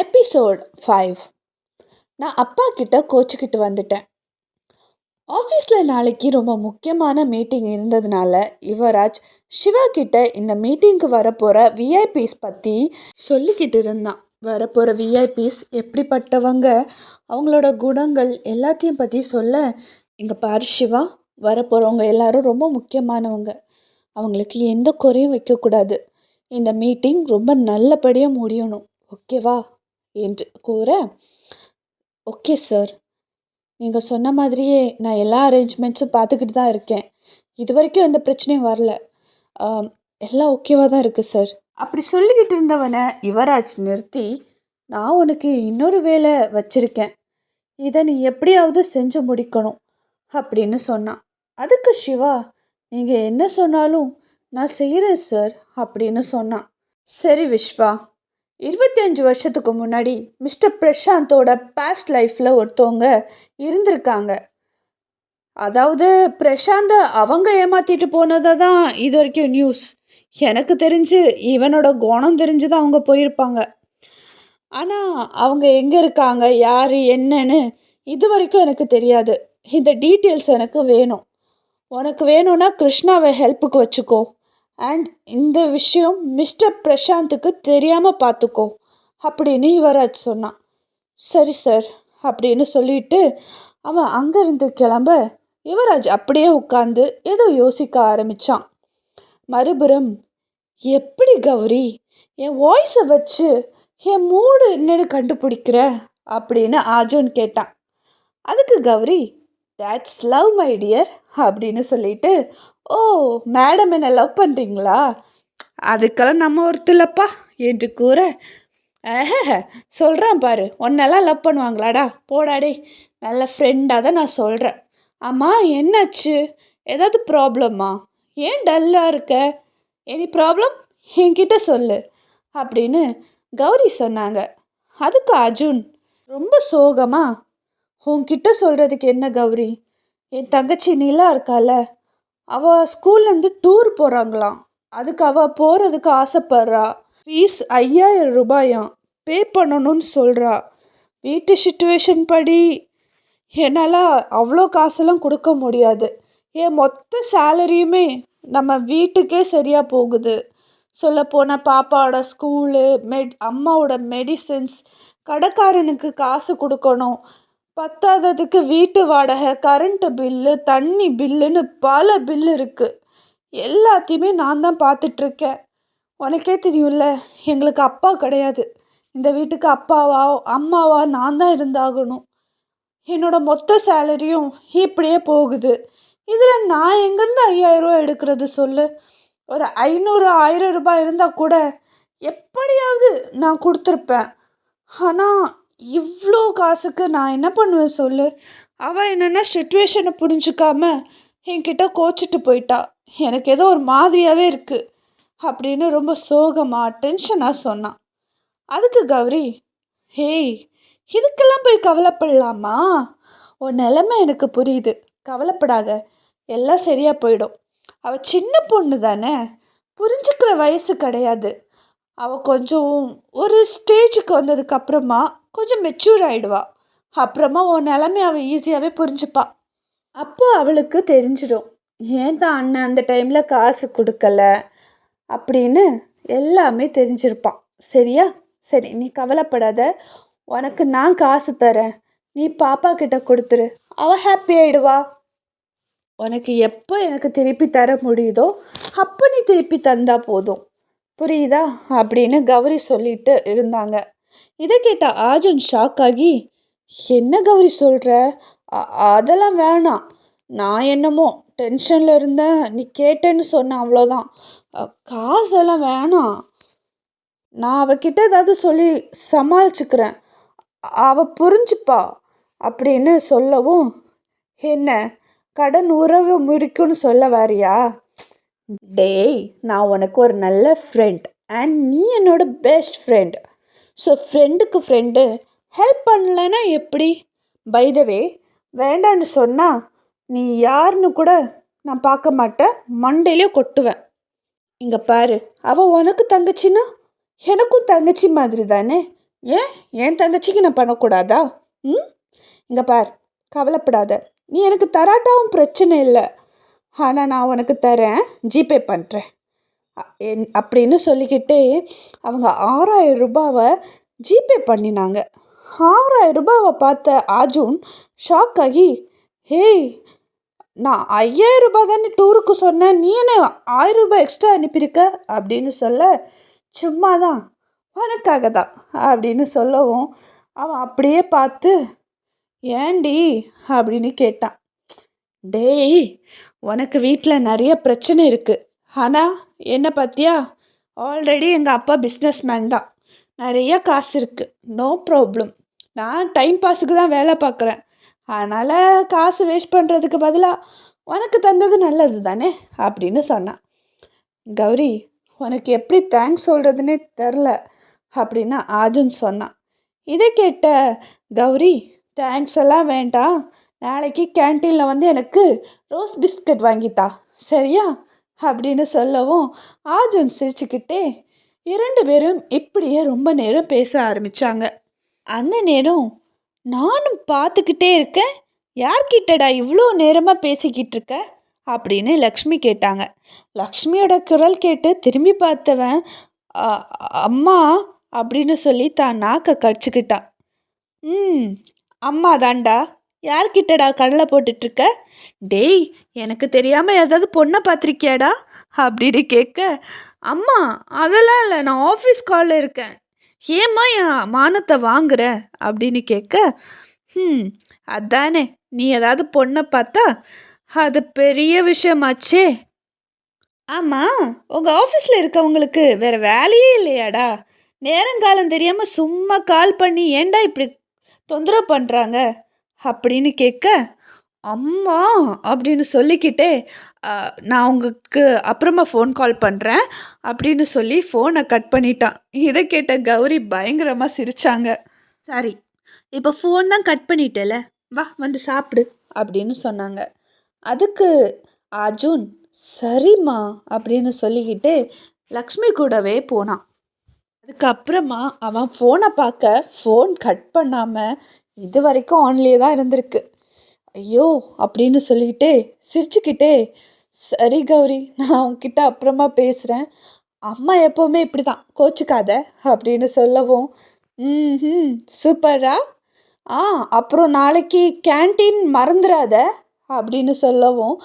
Episode five நான் அப்பா கிட்ட கோச்சிக்கிட்டு வந்துட்டேன். ஆஃபீஸில் நாளைக்கு ரொம்ப முக்கியமான மீட்டிங் இருந்ததுனால யுவராஜ் சிவா கிட்ட இந்த மீட்டிங்க்கு வரப்போகிற விஐபிஸ் பற்றி சொல்லிக்கிட்டு இருந்தான். வரப்போகிற விஐபிஸ் எப்படிப்பட்டவங்க அவங்களோட குணங்கள் எல்லாத்தையும் பற்றி சொல்ல எங்கள் பார் சிவா வரப்போகிறவங்க எல்லாரும் ரொம்ப முக்கியமானவங்க. அவங்களுக்கு எந்த குறையும் வைக்கக்கூடாது. இந்த மீட்டிங் ரொம்ப நல்லபடியாக முடியணும். ஓகேவா? என்று கூற ஓகே சார் நீங்கள் சொன்ன மாதிரியே நான் எல்லா அரேஞ்ச்மெண்ட்ஸும் பார்த்துக்கிட்டு தான் இருக்கேன். இது வரைக்கும் எந்த பிரச்சனையும் வரல. எல்லாம் ஓகேவாக தான் இருக்குது சார் அப்படி சொல்லிக்கிட்டு இருந்தவனை யுவராஜ் நிறுத்தி நான் உனக்கு இன்னொரு வேலை வச்சுருக்கேன். இதை நீ எப்படியாவது செஞ்சு முடிக்கணும் அப்படின்னு சொன்னான். அதுக்கு சிவா நீங்கள் என்ன சொன்னாலும் நான் செய்கிறேன் சார் அப்படின்னு சொன்னான். சரி விஸ்வா இருபத்தஞ்சு வருஷத்துக்கு முன்னாடி மிஸ்டர் பிரஷாந்தோட பாஸ்ட் லைஃப்பில் ஒருத்தவங்க இருந்திருக்காங்க. அதாவது பிரசாந்த அவங்க ஏமாற்றிட்டு போனதை தான் இது வரைக்கும் நியூஸ் எனக்கு தெரிஞ்சு இவனோட குணம் தெரிஞ்சு தான் அவங்க போயிருப்பாங்க. ஆனால் அவங்க எங்கே இருக்காங்க யார் என்னன்னு இது வரைக்கும் எனக்கு தெரியாது. இந்த டீட்டெயில்ஸ் எனக்கு வேணும். உனக்கு வேணும்னா கிருஷ்ணாவை ஹெல்ப்புக்கு வச்சுக்கோ. அண்ட் இந்த விஷயம் மிஸ்டர் பிரசாந்துக்கு தெரியாமல் பார்த்துக்கோ அப்படின்னு யுவராஜ் சொன்னான். சரி சார் அப்படின்னு சொல்லிட்டு அவன் அங்கேருந்து கிளம்ப யுவராஜ் அப்படியே உட்காந்து ஏதோ யோசிக்க ஆரம்பித்தான் மறுபுறம் எப்படி கௌரி என் வாய்ஸை வச்சு என் மூடு என்னன்னு கண்டுபிடிக்கிற? அப்படின்னு ஆஜோன் கேட்டான். அதுக்கு Gowri that's love my dear அப்படின்னு சொல்லிட்டு ஓ மேடம் என்ன லவ் பண்ணுறீங்களா அதுக்கெல்லாம் நம்ம ஒருத்தில்லப்பா என்று கூற ஆஹ சொல்கிறேன் பாரு உன்னெல்லாம் லவ் பண்ணுவாங்களாடா போடாடே நல்ல ஃப்ரெண்டாக தான் நான் சொல்கிறேன் ஆமாம் என்னாச்சு? ஏதாவது ப்ராப்ளமா ஏன் டல்லாக இருக்க? எனி ப்ராப்ளம் என்கிட்ட சொல்லு அப்படின்னு கௌரி சொன்னாங்க. அதுக்கு அர்ஜுன் ரொம்ப சோகமா உன்கிட்ட சொல்கிறதுக்கு என்ன கௌரி? என் தங்கச்சி நிலா இருக்கால அவள் ஸ்கூல்லேருந்து டூர் போகிறாங்களாம் அதுக்கு அவள் போகிறதுக்கு ஆசைப்படுறா. ஃபீஸ் ஐயாயிரம் ரூபாயாம். பே பண்ணணும்னு சொல்கிறா வீட்டு சுச்சுவேஷன் படி என்னால் அவ்வளோ காசெல்லாம் கொடுக்க முடியாது. என் மொத்த சேலரியுமே நம்ம வீட்டுக்கே சரியாக போகுது. சொல்லப்போனால் பாப்பாவோட ஸ்கூலு மெட் அம்மாவோட மெடிசின்ஸ் கடைக்காரனுக்கு காசு கொடுக்கணும். பத்தாததுக்கு வீட்டு வாடகை கரண்ட்டு பில்லு தண்ணி பில்லுன்னு பல பில்லு இருக்குது எல்லாத்தையுமே நான் தான் பார்த்துட்ருக்கேன். உனக்கே தெரியும்ல எங்களுக்கு அப்பா கிடையாது. இந்த வீட்டுக்கு அப்பாவா அம்மாவா நான் தான் இருந்தாகணும். என்னோடய மொத்த சேலரியும் இப்படியே போகுது. இதில் நான் எங்கேருந்து ஐயாயிரரூவா எடுக்கிறது சொல்லு? ஒரு ஐநூறு ஆயிரம் ரூபாய் இருந்தால் கூட எப்படியாவது நான் கொடுத்துருப்பேன். ஆனால் இவ்வளோ காசுக்கு நான் என்ன பண்ணுவேன் சொல்லு? அவள் என்னென்னா சுச்சுவேஷனை புரிஞ்சுக்காம என்கிட்ட கோச்சிட்டு போயிட்டா. எனக்கு ஏதோ ஒரு மாதிரியாகவே இருக்குது அப்படின்னு ரொம்ப சோகமாக டென்ஷனாக சொன்னான் அதுக்கு கௌரி ஹேய் இதுக்கெல்லாம் போய் கவலைப்படலாமா? உன் நிலமை எனக்கு புரியுது. கவலைப்படாத. எல்லாம் சரியாக போயிடும். அவள் சின்ன பொண்ணு தானே? புரிஞ்சுக்கிற வயசு கிடையாது. அவள் கொஞ்சம் ஒரு ஸ்டேஜுக்கு வந்ததுக்கப்புறமா கொஞ்சம் மெச்சூர் ஆகிடுவா அப்புறமா உன் நிலமை அவள் ஈஸியாகவே புரிஞ்சுப்பா. அப்போ அவளுக்கு தெரிஞ்சிடும். ஏன் தான் அண்ணன் அந்த டைமில் காசு கொடுக்கல? அப்படின்னு எல்லாமே தெரிஞ்சிருப்பான். சரியா? சரி நீ கவலைப்படாத. உனக்கு நான் காசு தரேன். நீ பாப்பா கிட்ட கொடுத்துரு. அவ ஹாப்பி ஆயிடுவா. உனக்கு எப்போ எனக்கு திருப்பி தர முடியுதோ அப்போ நீ திருப்பி தந்தா போதும். புரியுதா? அப்படின்னு கௌரி சொல்லிட்டு இருந்தாங்க. இதை கேட்ட ஆஜன் ஷாக் ஆகி என்ன கௌரி சொல்கிற அதெல்லாம் வேணாம் நான் என்னமோ டென்ஷனில் இருந்தேன். நீ கேட்டேன்னு சொன்னேன் அவ்வளோதான். காசெல்லாம் வேணாம் நான் அவகிட்ட ஏதாவது சொல்லி சமாளிச்சுக்கிறேன். அவ புரிஞ்சுப்பா அப்படின்னு சொல்லவும் என்ன? கடன் உறவு முடிக்கும்னு சொல்ல வாரியா? டேய் நான் உனக்கு ஒரு நல்ல ஃப்ரெண்ட் அண்ட் நீ என்னோட பெஸ்ட் ஃப்ரெண்ட் ஸோ ஃப்ரெண்டுக்கு ஃப்ரெண்டு ஹெல்ப் பண்ணலைன்னா எப்படி? பைதவே வேண்டான்னு சொன்னால் நீ யாருன்னு கூட நான் பார்க்க மாட்டேன். மண்டையிலே கொட்டுவேன். இங்கே பாரு அவள் உனக்கு தங்கச்சின்னா எனக்கும் தங்கச்சி மாதிரி தானே? ஏன்? என் தங்கச்சிக்கு நான் பண்ணக்கூடாதா? ம்? இங்கே பார் கவலைப்படாத. நீ எனக்கு தராட்டாவும் பிரச்சனை இல்லை. ஆனால் நான் உனக்கு தரேன். ஜிபே பண்ணுறேன் அப்படின்னு சொல்லிக்கிட்டே அவங்க ஆறாயிரம் ரூபாவை ஜிபே பண்ணினாங்க. ஆறாயிரம் ரூபாவை பார்த்த அர்ஜுன் ஷாக் ஆகி ஹேய் நான் ஐயாயிரம் ரூபாய் தானே டூருக்கு சொன்னேன் நீ என்ன ஆயிரம் ரூபாய் எக்ஸ்ட்ரா அனுப்பியிருக்க? அப்படின்னு சொல்ல சும்மா தான் உனக்காக தான் அப்படின்னு சொல்லவும் அவன் அப்படியே பார்த்து ஏண்டி அப்படின்னு கேட்டான். டேய் உனக்கு வீட்டில் நிறைய பிரச்சனை இருக்குது ஆனால் என்ன பார்த்தியா ஆல்ரெடி எங்கள் அப்பா பிஸ்னஸ் மேன் தான். நிறைய காசு இருக்குது நோ ப்ராப்ளம் நான் டைம் பாஸுக்கு தான் வேலை பார்க்குறேன். அதனால் காசு வேஸ்ட் பண்ணுறதுக்கு பதிலாக உனக்கு தந்தது நல்லது தானே? அப்படின்னு சொன்னான். கௌரி உனக்கு எப்படி தேங்க்ஸ் சொல்கிறதுனே தெரில அப்படின்னு ஆஜுன் சொன்னான். இதை கேட்ட கௌரி தேங்க்ஸ் எல்லாம் வேண்டாம். நாளைக்கு கேன்டீனில் வந்து எனக்கு ரோஸ் பிஸ்கட் வாங்கித்தா. சரியா? அப்படின்னு சொல்லவும் ஆஜன் சிரிச்சுக்கிட்டே இரண்டு பேரும் இப்படியே ரொம்ப நேரம் பேச ஆரம்பித்தாங்க அந்த நேரம் நானும் பார்த்துக்கிட்டே இருக்கேன். யார்கிட்டடா இவ்வளோ நேரமாக பேசிக்கிட்டு இருக்க? அப்படின்னு லக்ஷ்மி கேட்டாங்க. லக்ஷ்மியோட குரல் கேட்டு திரும்பி பார்த்தவன் அம்மா அப்படின்னு சொல்லி தான் நாக்கை கடிச்சுக்கிட்டான் ம் அம்மா தாண்டா யார்கிட்டடா கடலை போட்டுட்ருக்க? டேய் எனக்கு தெரியாமல் ஏதாவது பொண்ணை பார்த்துருக்கியாடா அப்படின்னு கேட்க அம்மா அதெல்லாம் இல்லை நான் ஆஃபீஸ் காலில் இருக்கேன். ஏம்மா என் மானத்தை வாங்குற? அப்படின்னு கேட்க ம் அதானே நீ ஏதாவது பொண்ணை பார்த்தா அது பெரிய விஷயமாச்சே. ஆமாம் உங்கள் ஆஃபீஸில் இருக்கவங்களுக்கு வேறு வேலையே இல்லையாடா? நேரங்காலம் தெரியாமல் சும்மா கால் பண்ணி ஏன்டா இப்படி தொந்தரவு பண்ணுறாங்க அப்படின்னு கேட்க அம்மா அப்படின்னு சொல்லிக்கிட்டே நான் உங்களுக்கு அப்புறமா ஃபோன் கால் பண்ணுறேன் அப்படின்னு சொல்லி ஃபோனை கட் பண்ணிட்டான். இதை கேட்ட கௌரி பயங்கரமாக சிரித்தாங்க சரி இப்போ ஃபோன் தான் கட் பண்ணிட்டேல வா வந்து சாப்பிடு அப்படின்னு சொன்னாங்க. அதுக்கு அர்ஜுன் சரிம்மா அப்படின்னு சொல்லிக்கிட்டு லக்ஷ்மி கூடவே போனான். அதுக்கப்புறமா அவன் ஃபோனை பார்க்க ஃபோன் கட் பண்ணாமல் இது வரைக்கும் ஆன்லேயே தான் இருந்திருக்கு. ஐயோ அப்படின்னு சொல்லிக்கிட்டே சிரிச்சுக்கிட்டே சரி கௌரி நான் உங்ககிட்ட அப்புறமா பேசுகிறேன் அம்மா எப்போவுமே இப்படி தான் கோச்சிக்காத அப்படின்னு சொல்லவும் ம் சூப்பரா ஆ அப்புறம் நாளைக்கு கேன்டீன் மறந்துடாத அப்படின்னு சொல்லவும்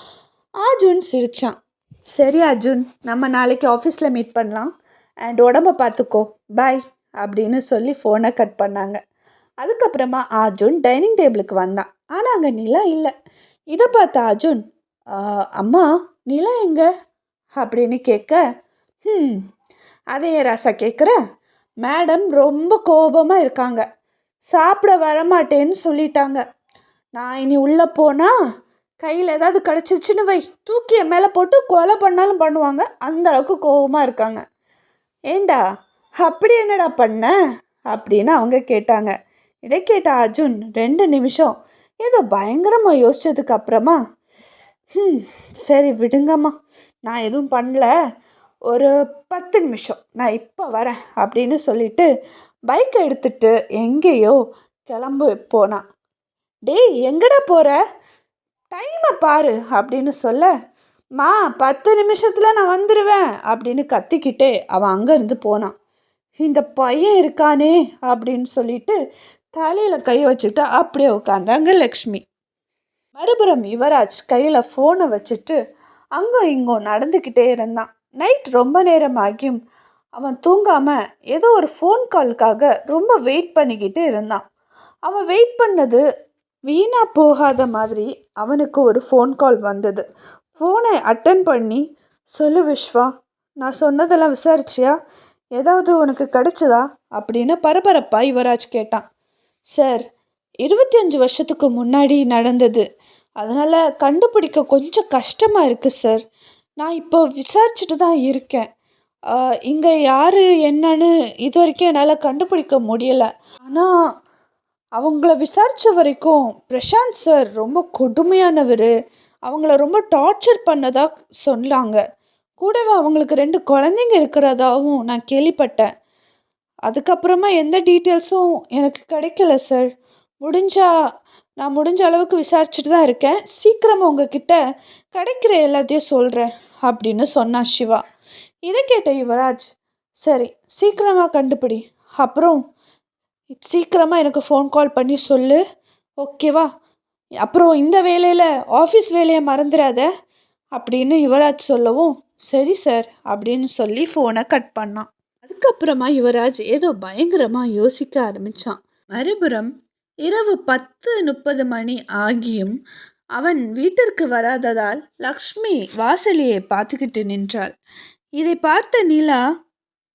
அர்ஜுன் சிரித்தான் சரி அர்ஜுன் நம்ம நாளைக்கு ஆஃபீஸில் மீட் பண்ணலாம். அண்ட் உடம்ப பார்த்துக்கோ பாய் அப்படின்னு சொல்லி ஃபோனை கட் பண்ணாங்க. அதுக்கப்புறமா அர்ஜுன் டைனிங் டேபிளுக்கு வந்தான். ஆனால் அங்கே நிலா இல்லை. இதை பார்த்த அர்ஜுன் அம்மா நிலா எங்க? அப்படின்னு கேட்க ம் அதே ராசா கேட்குற? மேடம் ரொம்ப கோபமாக இருக்காங்க. சாப்பிட வரமாட்டேன்னு சொல்லிட்டாங்க. நான் இனி உள்ளே போனால் கையில் ஏதாவது கிடச்சிச்சின்னு வை. தூக்கி என் மேலே போட்டு கொலை பண்ணாலும் பண்ணுவாங்க. அந்த அளவுக்கு கோபமாக இருக்காங்க. ஏண்டா அப்படி என்னடா பண்ண? அப்படின்னு அவங்க கேட்டாங்க. இதை கேட்ட அர்ஜுன் ரெண்டு நிமிஷம் ஏதோ பயங்கரமாக யோசிச்சதுக்கு அப்புறமா ம் சரி விடுங்கம்மா. நான் எதுவும் பண்ணல. ஒரு பத்து நிமிஷம். நான் இப்போ வரேன் அப்படின்னு சொல்லிட்டு பைக்கை எடுத்துட்டு எங்கேயோ கிளம்பு போனான் டேய் எங்கடா போகிற டைமை பாரு அப்படின்னு சொல்ல மா பத்து நிமிஷத்தில் நான் வந்துடுவேன் அப்படின்னு கத்திக்கிட்டே அவன் அங்கேருந்து போனான் இந்த பையன் இருக்கானே அப்படின்னு சொல்லிட்டு தலையில் கை வச்சுட்டு அப்படியே உட்காந்தாங்க லக்ஷ்மி. மறுபுறம் யுவராஜ் கையில் ஃபோனை வச்சுட்டு அங்கே இங்கோ நடந்துக்கிட்டே இருந்தான். நைட் ரொம்ப நேரம் ஆகியும் அவன் தூங்காமல் ஏதோ ஒரு ஃபோன் காலுக்காக ரொம்ப வெயிட் பண்ணிக்கிட்டு இருந்தான். அவன் வெயிட் பண்ணது வீணாக போகாத மாதிரி அவனுக்கு ஒரு ஃபோன் கால் வந்தது. ஃபோனை அட்டன் பண்ணி சொல்லு விஸ்வா நான் சொன்னதெல்லாம் விசாரிச்சியா? ஏதாவது உனக்கு கிடச்சதா? அப்படின்னு பரபரப்பாக யுவராஜ் கேட்டான். சார் இருபத்தி அஞ்சு வருஷத்துக்கு முன்னாடி நடந்தது. அதனால் கண்டுபிடிக்க கொஞ்சம் கஷ்டமாக இருக்குது சார். நான் இப்போ விசாரிச்சுட்டு தான் இருக்கேன். இங்கே யார் என்னன்னு இது வரைக்கும் என்னால் கண்டுபிடிக்க முடியலை. ஆனால் அவங்கள விசாரித்த வரைக்கும் பிரசாந்த் சார் ரொம்ப கொடுமையானவர். அவங்கள ரொம்ப டார்ச்சர் பண்ணதாக சொன்னாங்க. கூடவே அவங்களுக்கு ரெண்டு குழந்தைங்க இருக்கிறதாவும் நான் கேள்விப்பட்டேன். அதுக்கப்புறமா எந்த டீட்டெயில்ஸும் எனக்கு கிடைக்கல சார். முடிஞ்சா நான் முடிஞ்ச அளவுக்கு விசாரிச்சுட்டு தான் இருக்கேன். சீக்கிரமாக உங்ககிட்ட கிடைக்கிற எல்லாத்தையும் சொல்கிறேன் அப்படின்னு சொன்னான் சிவா. இதை கேட்ட யுவராஜ் சரி சீக்கிரமாக கண்டுபிடி. அப்புறம் சீக்கிரமாக எனக்கு ஃபோன் கால் பண்ணி சொல்லு. ஓகேவா அப்புறம் இந்த வேலையில் ஆஃபீஸ் வேலையை மறந்துடாத அப்படின்னு யுவராஜ் சொல்லவும் சரி சார் அப்படின்னு சொல்லி ஃபோனை கட் பண்ணான். அதுக்கப்புறமா யுவராஜ் ஏதோ பயங்கரமாக யோசிக்க ஆரம்பித்தான் மறுபுறம் இரவு பத்து முப்பது மணி ஆகியும் அவன் வீட்டிற்கு வராததால் லக்ஷ்மி வாசலியை பார்த்துக்கிட்டு நின்றாள். இதை பார்த்த நிலா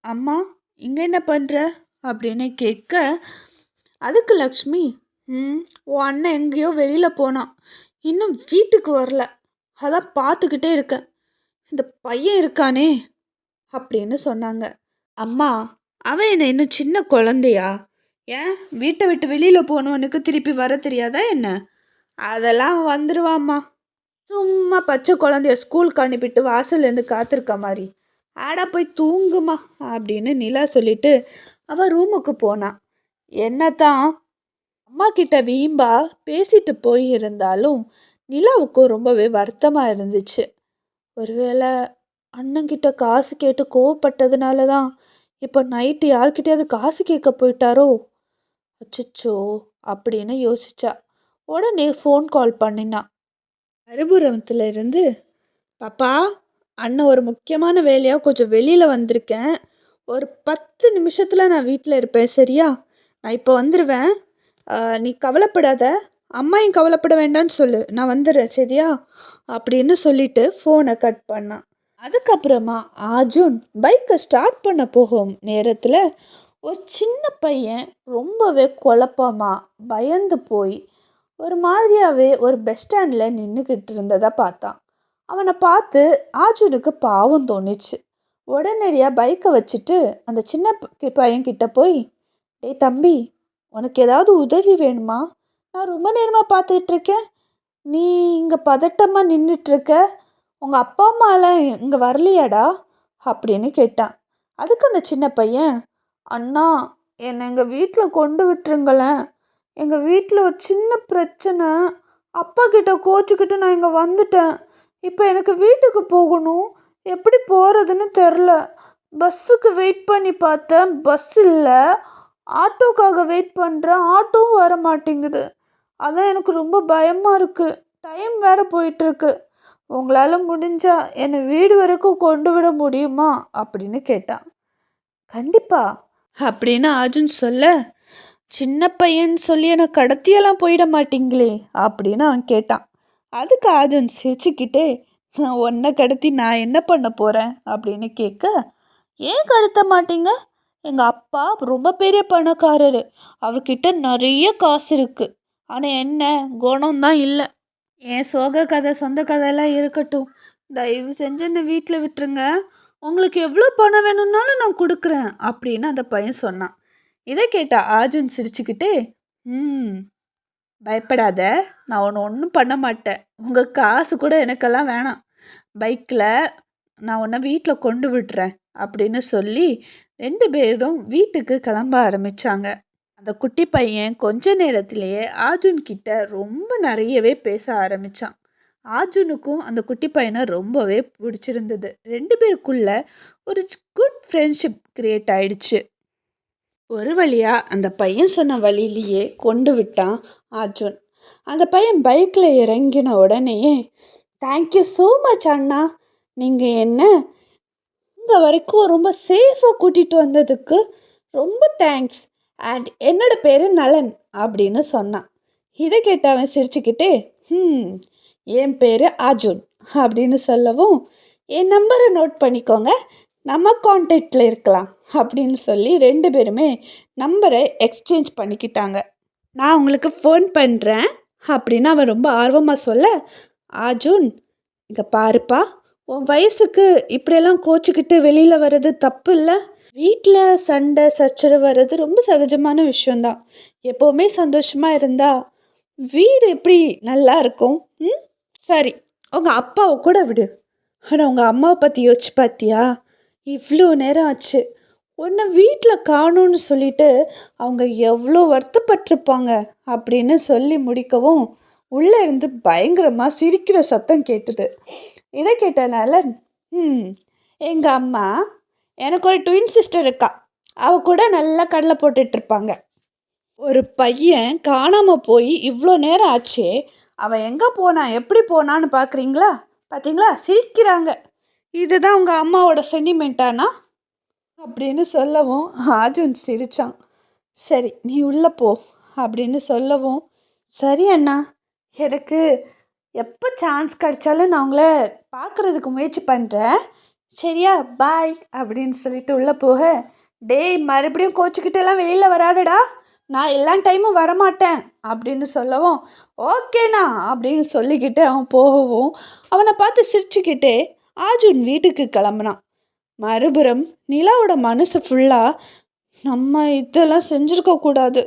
அம்மா இங்கே என்ன பண்ணுற அப்படின்னு கேட்க அதுக்கு லக்ஷ்மி ம் உன் அண்ணன் எங்கேயோ வெளியில் போனான். இன்னும் வீட்டுக்கு வரல. அதான் பார்த்துக்கிட்டே இருக்கேன். இந்த பையன் இருக்கானே அப்படின்னு சொன்னாங்க. அம்மா அவன் என்ன இன்னும் சின்ன குழந்தையா? ஏன்? வீட்டை விட்டு வெளியில் போனவனுக்கு திருப்பி வர தெரியாதா என்ன? அதெல்லாம் வந்துடுவாம்மா சும்மா பச்சை குழந்தைய ஸ்கூலுக்கு அனுப்பிட்டு வாசல்லேருந்து காத்திருக்க மாதிரி. ஆடா போய் தூங்குமா அப்படின்னு நிலா சொல்லிட்டு அவள் ரூமுக்கு போனான் என்னத்தான்? அம்மா கிட்ட வீம்பா பேசிட்டு போய் இருந்தாலும் நிலாவுக்கும் ரொம்பவே வருத்தமாக இருந்துச்சு. ஒருவேளை அண்ணங்கிட்ட காசு கேட்டு கோவப்பட்டதுனால தான் இப்போ நைட்டு யார்கிட்டயாவது காசு கேட்க போயிட்டாரோ? அச்சோ அப்படின்னு யோசிச்சா. உடனே ஃபோன் கால் பண்ணினான் மறுபுறத்துல இருந்து பாப்பா அண்ணன் ஒரு முக்கியமான வேலையாக கொஞ்சம் வெளியில் வந்திருக்கேன். ஒரு பத்து நிமிஷத்தில் நான் வீட்டில் இருப்பேன் சரியா? நான் இப்போ வந்துடுவேன் நீ கவலைப்படாத. அம்மாயும் கவலைப்பட வேண்டாம்னு சொல்லு. நான் வந்துடுறேன் சரியா? அப்படின்னு சொல்லிட்டு ஃபோனை கட் பண்ணான் அதுக்கப்புறமா அர்ஜுன் பைக்கை ஸ்டார்ட் பண்ண போகும் நேரத்தில் ஒரு சின்ன பையன் ரொம்பவே குழப்பமாக பயந்து போய் ஒரு மாதிரியாகவே ஒரு பஸ் ஸ்டாண்டில் நின்றுக்கிட்டு இருந்ததை பார்த்தான். அவனை பார்த்து ஆர்ஜுனுக்கு பாவம் தோணுச்சு. உடனடியாக பைக்கை வச்சுட்டு அந்த சின்ன பையன்கிட்ட போய் டேய் தம்பி உனக்கு ஏதாவது உதவி வேணுமா? நான் ரொம்ப நேரமாக பார்த்துக்கிட்டு இருக்கேன். நீ இங்கே பதட்டமாக நின்றுட்டுருக்க உங்கள் அப்பா அம்மாலாம் இங்கே வரலையாடா? அப்படின்னு கேட்டான். அதுக்கு அந்த சின்ன பையன் அண்ணா என்னை எங்கள் வீட்டில் கொண்டு விட்டுருங்களேன். எங்கள் வீட்டில் ஒரு சின்ன பிரச்சனை. அப்பா கிட்ட கோச்சுக்கிட்டு நான் இங்கே வந்துட்டேன். இப்போ எனக்கு வீட்டுக்கு போகணும். எப்படி போகிறதுன்னு தெரில. பஸ்ஸுக்கு வெயிட் பண்ணி பார்த்தேன். பஸ் இல்லை. ஆட்டோக்காக வெயிட் பண்ணுறேன் ஆட்டோவும் வர மாட்டேங்குது அதான் எனக்கு ரொம்ப பயமாக இருக்குது டைம் வேறு போயிட்டுருக்கு உங்களால் முடிஞ்சா என்னை வீடு வரைக்கும் கொண்டு விட முடியுமா? அப்படின்னு கேட்டான் கண்டிப்பா. அப்படின்னு அர்ஜுன் சொல்ல சின்ன பையன் சொல்லி என்னை கடத்தியெல்லாம் போயிட மாட்டீங்களே? அப்படின்னு அவன் கேட்டான் அதுக்கு அர்ஜுன் சிரிச்சுக்கிட்டே நான் ஒன்றை கடத்தி நான் என்ன பண்ண போகிறேன் அப்படின்னு கேட்க ஏன் கடத்த மாட்டீங்க? எங்கள் அப்பா ரொம்ப பெரிய பணக்காரர். அவர்கிட்ட நிறைய காசு இருக்குது ஆனால் என்ன? குணம்தான் இல்லை. என் சோக கதை சொந்த கதையெல்லாம் இருக்கட்டும். தயவு செஞ்சு என்னை வீட்டில் விட்டுருங்க. உங்களுக்கு எவ்வளோ பணம் வேணும்னாலும் நான் கொடுக்குறேன் அப்படின்னு அந்த பையன் சொன்னான். இதை கேட்டா ஆர்ஜுன் சிரிச்சுக்கிட்டே ம் பயப்படாத. நான் ஒன்று ஒன்றும் பண்ண மாட்டேன். உங்கள் காசு கூட எனக்கெல்லாம் வேணாம். பைக்கில் நான் உன்னை வீட்டில் கொண்டு விட்டுறேன் அப்படின்னு சொல்லி ரெண்டு பேரும் வீட்டுக்கு கிளம்ப ஆரம்பித்தாங்க அந்த குட்டி பையன் கொஞ்ச நேரத்திலேயே ஆர்ஜுன் கிட்ட ரொம்ப நிறையவே பேச ஆரம்பித்தான் ஆர்ஜுனுக்கும் அந்த குட்டி பையனை ரொம்பவே பிடிச்சிருந்தது. ரெண்டு பேருக்குள்ள ஒரு குட் ஃப்ரெண்ட்ஷிப் க்ரியேட் ஆயிடுச்சு. ஒரு வழியாக அந்த பையன் சொன்ன வழியிலேயே கொண்டு விட்டான் அர்ஜுன். அந்த பையன் பைக்கில் இறங்கின உடனேயே தேங்க்யூ ஸோ மச் அண்ணா. நீங்கள் என்ன இங்கே வரைக்கும் ரொம்ப சேஃபாக கூட்டிகிட்டு வந்ததுக்கு ரொம்ப தேங்க்ஸ் அண்ட் என்னோட பேர் நலன் அப்படின்னு சொன்னான். இதை கேட்டு அவன் சிரிச்சுக்கிட்டே ம் என் பேர் அர்ஜுன் அப்படின்னு சொல்லவும் என் நம்பரை நோட் பண்ணிக்கோங்க நம்ம கான்டாக்டில் இருக்கலாம் அப்படின்னு சொல்லி ரெண்டு பேருமே நம்பரை எக்ஸ்சேஞ்ச் பண்ணிக்கிட்டாங்க. நான் உங்களுக்கு ஃபோன் பண்ணுறேன் அப்படின்னு அவன் ரொம்ப ஆர்வமாக சொல்ல அர்ஜுன் இங்கே பாருப்பா உன் வயசுக்கு இப்படியெல்லாம் கோச்சிக்கிட்டு வெளியில் வர்றது தப்பு இல்லை வீட்டில் சண்டை சச்சரவு வர்றது ரொம்ப சகஜமான விஷயந்தான் எப்போவுமே சந்தோஷமாக இருந்தால் வீடு எப்படி நல்லா இருக்கும்? ம்? சரி உங்கள் அப்பாவை கூட விடு. ஆனால் உங்கள் அம்மாவை பற்றி யோசிச்சு பார்த்தியா இவ்வளோ நேரம் ஆச்சு. உன்னை வீட்டில் காணும்னு சொல்லிட்டு அவங்க எவ்வளோ வருத்தப்பட்டிருப்பாங்க அப்படின்னு சொல்லி முடிக்கவும் உள்ளே இருந்து பயங்கரமாக சிரிக்கிற சத்தம் கேட்டுது. இதை கேட்டனால ம் எங்கள் அம்மா எனக்கு ஒரு ட்வின் சிஸ்டர் இருக்கா. அவ கூட நல்லா கடலை போட்டுட்ருப்பாங்க. ஒரு பையன் காணாமல் போய் இவ்வளோ நேரம் ஆச்சே. அவன் எங்கே போனான் எப்படி போனான்னு பார்க்குறீங்களா பார்த்தீங்களா சிரிக்கிறாங்க. இதுதான் உங்கள் அம்மாவோட சென்டிமெண்ட்டானா அப்படின்னு சொல்லவும் ஆஜுன் சிரிச்சான். சரி நீ உள்ளே போ அப்படின்னு சொல்லவும் சரி அண்ணா எனக்கு எப்போ சான்ஸ் கிடைச்சாலும் நான் உங்களை பார்க்குறதுக்கு முயற்சி பண்ணுறேன் சரியா பாய் அப்படின்னு சொல்லிட்டு உள்ளே போக டேய் மறுபடியும் கோச்சிக்கிட்டெல்லாம் வெளியில் வராதடா. நான் எல்லா டைமும் வரமாட்டேன் அப்படின்னு சொல்லவும் ஓகேண்ணா அப்படின்னு சொல்லிக்கிட்டு அவன் போகவும் அவனை பார்த்து சிரிச்சுக்கிட்டே ஆஜுன் வீட்டுக்கு கிளம்புனான். மறுபுறம் நிலாவோட மனசு ஃபுல்லாக நம்ம இதெல்லாம் செஞ்சுருக்கக்கூடாது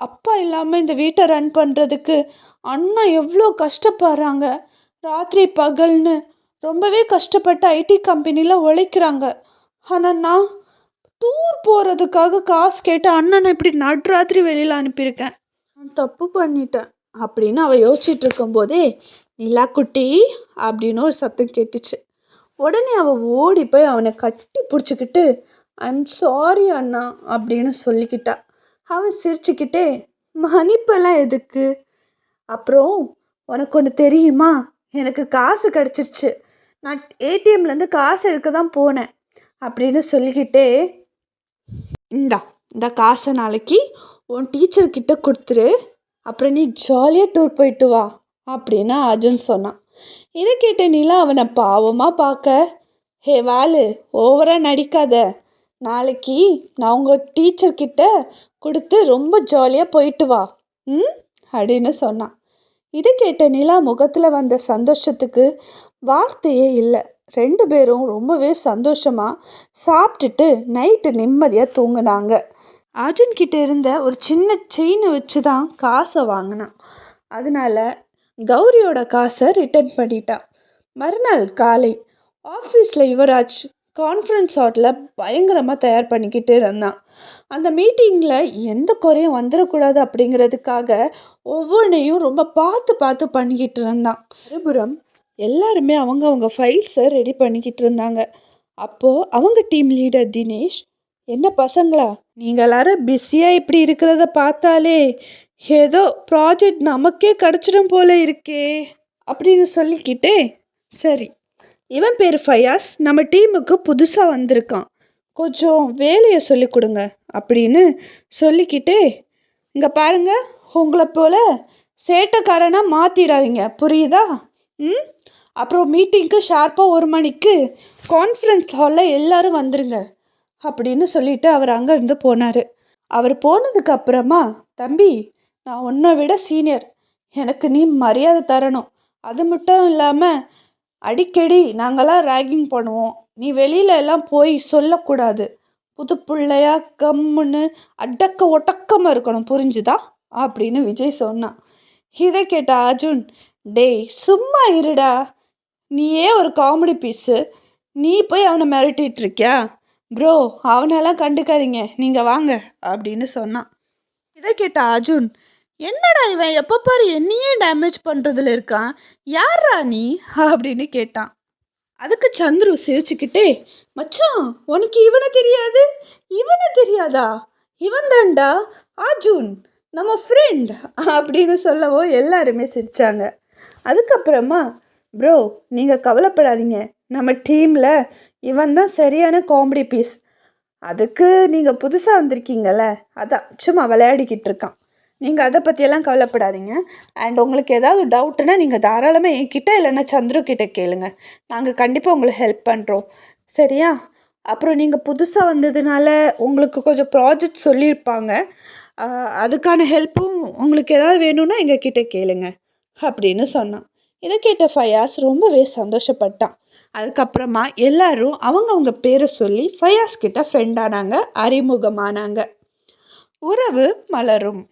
அப்பா இல்லாமல் இந்த வீட்டை ரன் பண்ணுறதுக்கு அண்ணா எவ்வளோ கஷ்டப்படுறாங்க. ராத்திரி பகல்னு ரொம்பவே கஷ்டப்பட்டு ஐடி கம்பெனியில் உழைக்கிறாங்க. ஆனால் நான் டூர் போகிறதுக்காக காசு கேட்டு அண்ணனை இப்படி நடுராத்திரி வெளியில் அனுப்பியிருக்கேன். நான் தப்பு பண்ணிட்டேன் அப்படின்னு அவள் யோசிச்சுட்டு இருக்கும்போதே நிலா குட்டி அப்படின்னு ஒரு சத்தம் கேட்டுச்சு. உடனே அவள் ஓடி போய் அவனை கட்டி பிடிச்சிக்கிட்டு ஐம் சாரி அண்ணா அப்படின்னு சொல்லிக்கிட்டா. அவன் சிரிச்சுக்கிட்டே மன்னிப்பெல்லாம் எதுக்கு? அப்புறம் உனக்கு ஒன்று தெரியுமா? எனக்கு காசு கிடச்சிருச்சு. நான் ஏடிஎம்லேருந்து காசு எடுக்க தான் போனேன் அப்படின்னு சொல்லிக்கிட்டே இந்தா இந்த காசை நாளைக்கு உன் டீச்சர்கிட்ட கொடுத்துரு. அப்புறம் நீ ஜாலியாக டூர் போயிட்டு வா அப்படின்னு அர்ஜுன் சொன்னான். இதை கேட்ட நிலா அவனை பாவமாக பார்க்க ஹே வாலு ஓவராக நடிக்காத. நாளைக்கு நான் உங்கள் டீச்சர்கிட்ட கொடுத்து ரொம்ப ஜாலியாக போயிட்டு வா. ம்? அப்படின்னு சொன்னான். இதை கேட்ட நிலா முகத்தில் வந்த சந்தோஷத்துக்கு வார்த்தையே இல்லை. ரெண்டு பேரும் ரொம்பவே சந்தோஷமாக சாப்பிட்டுட்டு நைட்டு நிம்மதியாக தூங்கினாங்க. அர்ஜுன் கிட்ட இருந்த ஒரு சின்ன செயினை வச்சு தான் காசை வாங்கினான். அதனால கௌரியோட காசை ரிட்டர்ன் பண்ணிட்டான். மறுநாள் காலை ஆஃபீஸில் யுவராஜ் கான்ஃபரன்ஸ் ஹாலில் பயங்கரமாக தயார் பண்ணிக்கிட்டு இருந்தான். அந்த மீட்டிங்கில் எந்த குறையும் வந்துடக்கூடாது அப்படிங்கிறதுக்காக ஒவ்வொன்றையும் ரொம்ப பார்த்து பார்த்து பண்ணிக்கிட்டு இருந்தான். மறுபுறம் எல்லாருமே அவங்க அவங்க ஃபைல்ஸை ரெடி பண்ணிக்கிட்டு இருந்தாங்க. அப்போது அவங்க டீம் லீடர் தினேஷ் என்ன பசங்களா நீங்கள் எல்லாரும் பிஸியாக இப்படி இருக்கிறத பார்த்தாலே ஏதோ ப்ராஜெக்ட் நமக்கே கிடச்சிடும் போல இருக்கே அப்படின்னு சொல்லிக்கிட்டே சரி இவன் பேர் ஃபயாஸ் நம்ம டீமுக்கு புதுசாக வந்திருக்கான். கொஞ்சம் வேலையை சொல்லி கொடுங்க அப்படின்னு சொல்லிக்கிட்டே இங்கே பாருங்கள் உங்களை போல் சேட்டைக்காரனாக மாற்றிடாதீங்க புரியுதா? ம் அப்புறம் மீட்டிங்க்கு ஷார்ப்பாக ஒரு மணிக்கு கான்ஃபரன்ஸ் ஹாலில் எல்லோரும் வந்துருங்க அப்படின்னு சொல்லிட்டு அவர் அங்கேருந்து போனார். அவர் போனதுக்கு அப்புறமா தம்பி நான் உன்னை விட சீனியர் எனக்கு நீ மரியாதை தரணும். அது மட்டும் இல்லாமல் அடிக்கடி நாங்களாம் ரேகிங் பண்ணுவோம். நீ வெளியில எல்லாம் போய் சொல்லக்கூடாது. புது பிள்ளையா கம்முன்னு அடக்க ஒட்டக்கமாக இருக்கணும். புரிஞ்சுதா? அப்படின்னு விஜய் சொன்னான். இதை கேட்ட அர்ஜுன் டேய் சும்மா இருடா. நீயே ஒரு காமெடி பீஸு நீ போய் அவனை மிரட்டிட்டு இருக்கியா? ப்ரோ அவனெல்லாம் கண்டுக்காதீங்க. நீங்கள் வாங்க அப்படின்னு சொன்னான். இதை கேட்ட அர்ஜுன் என்னடா இவன் எப்போ பாரு என்னையே டேமேஜ் பண்ணுறதுல இருக்கான்? யாரா நீ? அப்படின்னு கேட்டான். அதுக்கு சந்துரு சிரிச்சுக்கிட்டே மச்சான் உனக்கு இவனை தெரியாது? இவனை தெரியாதா? இவன் தான்டா அர்ஜுன் நம்ம ஃப்ரெண்ட் அப்படின்னு சொல்லவோ எல்லாருமே சிரித்தாங்க அதுக்கப்புறமா ப்ரோ நீங்கள் கவலைப்படாதீங்க. நம்ம டீமில் இவன் தான் சரியான காமெடி பீஸ் அதுக்கு நீங்கள் புதுசாக வந்திருக்கீங்கள்ல அதான் சும்மா விளையாடிக்கிட்டு இருக்கான். நீங்கள் அதை பற்றியெல்லாம் கவலைப்படாதீங்க. அண்ட் உங்களுக்கு ஏதாவது டவுட்டுன்னா நீங்கள் தாராளமாக என்கிட்ட இல்லைன்னா சந்துரு கிட்டே கேளுங்க. நாங்கள் கண்டிப்பாக உங்களுக்கு ஹெல்ப் பண்ணுறோம் சரியா? அப்புறம் நீங்கள் புதுசாக வந்ததுனால உங்களுக்கு கொஞ்சம் ப்ராஜெக்ட் சொல்லியிருப்பாங்க. அதுக்கான ஹெல்ப்பும் உங்களுக்கு ஏதாவது வேணும்னா எங்கள் கிட்டே கேளுங்க. அப்படின்னு சொன்னான். இதை கேட்ட ஃபயாஸ் ரொம்பவே சந்தோஷப்பட்டான். அதுக்கப்புறமா எல்லாரும் அவங்கவுங்க பேரை சொல்லி ஃபயாஸ் கிட்ட ஃப்ரெண்டானாங்க அறிமுகமானாங்க. உறவு மலரும்.